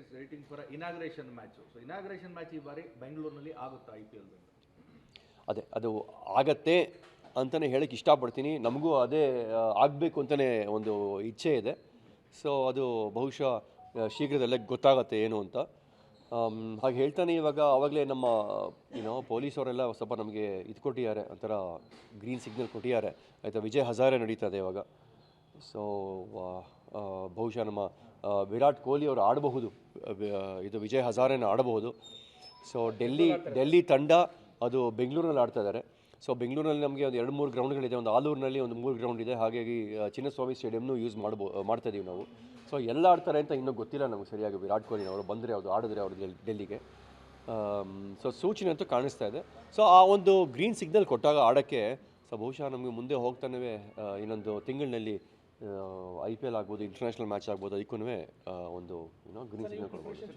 Is waiting for inauguration match so inauguration match ಈ ಬಾರಿ ಬೆಂಗಳೂರಿನಲ್ಲಿ ಆಗುತ್ತಾ ಐ ಪಿ ಎಲ್ ಅದೇ, ಅದು ಆಗತ್ತೆ ಅಂತಲೇ ಹೇಳಕ್ಕೆ ಇಷ್ಟಪಡ್ತೀನಿ. ನಮಗೂ ಅದೇ ಆಗಬೇಕು ಅಂತಲೇ ಒಂದು ಇಚ್ಛೆ ಇದೆ. ಸೊ ಅದು ಬಹುಶಃ ಶೀಘ್ರದಲ್ಲೇ ಗೊತ್ತಾಗತ್ತೆ ಏನು ಅಂತ. ಹಾಗೆ ಹೇಳ್ತಾನೆ ಇವಾಗ ಆವಾಗಲೇ ನಮ್ಮ ಏನೋ ಪೊಲೀಸವರೆಲ್ಲ ಸ್ವಲ್ಪ ನಮಗೆ ಇದು ಕೊಟ್ಟಿದ್ದಾರೆ, ಒಂಥರ ಗ್ರೀನ್ ಸಿಗ್ನಲ್ ಕೊಟ್ಟಿದ್ದಾರೆ. ಆಯಿತಾ, ವಿಜಯ್ ಹಜಾರೆ ನಡೀತದೆ ಇವಾಗ. ಸೊ ಬಹುಶಃ ನಮ್ಮ ವಿರಾಟ್ ಕೊಹ್ಲಿ ಅವರು ಆಡಬಹುದು. ಇದು ವಿಜಯ್ ಹಜಾರೆನ ಆಡಬಹುದು. ಸೊ ಡೆಲ್ಲಿ ಡೆಲ್ಲಿ ತಂಡ ಅದು ಬೆಂಗಳೂರಲ್ಲಿ ಆಡ್ತಾ ಇದ್ದಾರೆ ಸೊ ಬೆಂಗಳೂರಲ್ಲಿ ನಮಗೆ ಒಂದು ಎರಡು ಮೂರು ಗ್ರೌಂಡ್ಗಳಿದೆ. ಒಂದು ಆಲೂರಿನಲ್ಲಿ ಒಂದು ಮೂರು ಗ್ರೌಂಡ್ ಇದೆ. ಹಾಗಾಗಿ ಚಿನ್ನಸ್ವಾಮಿ ಸ್ಟೇಡಿಯಮ್ನು ಯೂಸ್ ಮಾಡ್ಬೋ ಮಾಡ್ತಾ ಇದ್ದೀವಿ ನಾವು. ಸೊ ಎಲ್ಲ ಆಡ್ತಾರೆ ಅಂತ ಇನ್ನೂ ಗೊತ್ತಿಲ್ಲ ನಮಗೆ ಸರಿಯಾಗಿ. ವಿರಾಟ್ ಕೊಹ್ಲಿ ಅವರು ಬಂದರೆ ಅವರು ಆಡಿದ್ರೆ ಅವರು ಡೆಲ್ಲಿಗೆ. ಸೊ ಸೂಚನೆ ಅಂತೂ ಕಾಣಿಸ್ತಾ ಇದೆ. ಸೊ ಆ ಒಂದು ಗ್ರೀನ್ ಸಿಗ್ನಲ್ ಕೊಟ್ಟಾಗ ಆಡೋಕ್ಕೆ ಸೊ ಬಹುಶಃ ನಮಗೆ ಮುಂದೆ ಹೋಗ್ತಾನೇ ಇನ್ನೊಂದು ತಿಂಗಳಿನಲ್ಲಿ ಐ ಪಿ ಎಲ್ ಆಗ್ಬೋದು ಇಂಟರ್ನ್ಯಾಷನಲ್ ಮ್ಯಾಚ್ ಆಗ್ಬೋದು ಅದಕ್ಕೂ ಒಂದು ಏನೋ ಗ್ರೀನ್ ಸಿಗ್ನಲ್ ಕೊಡ್ಬೋದು.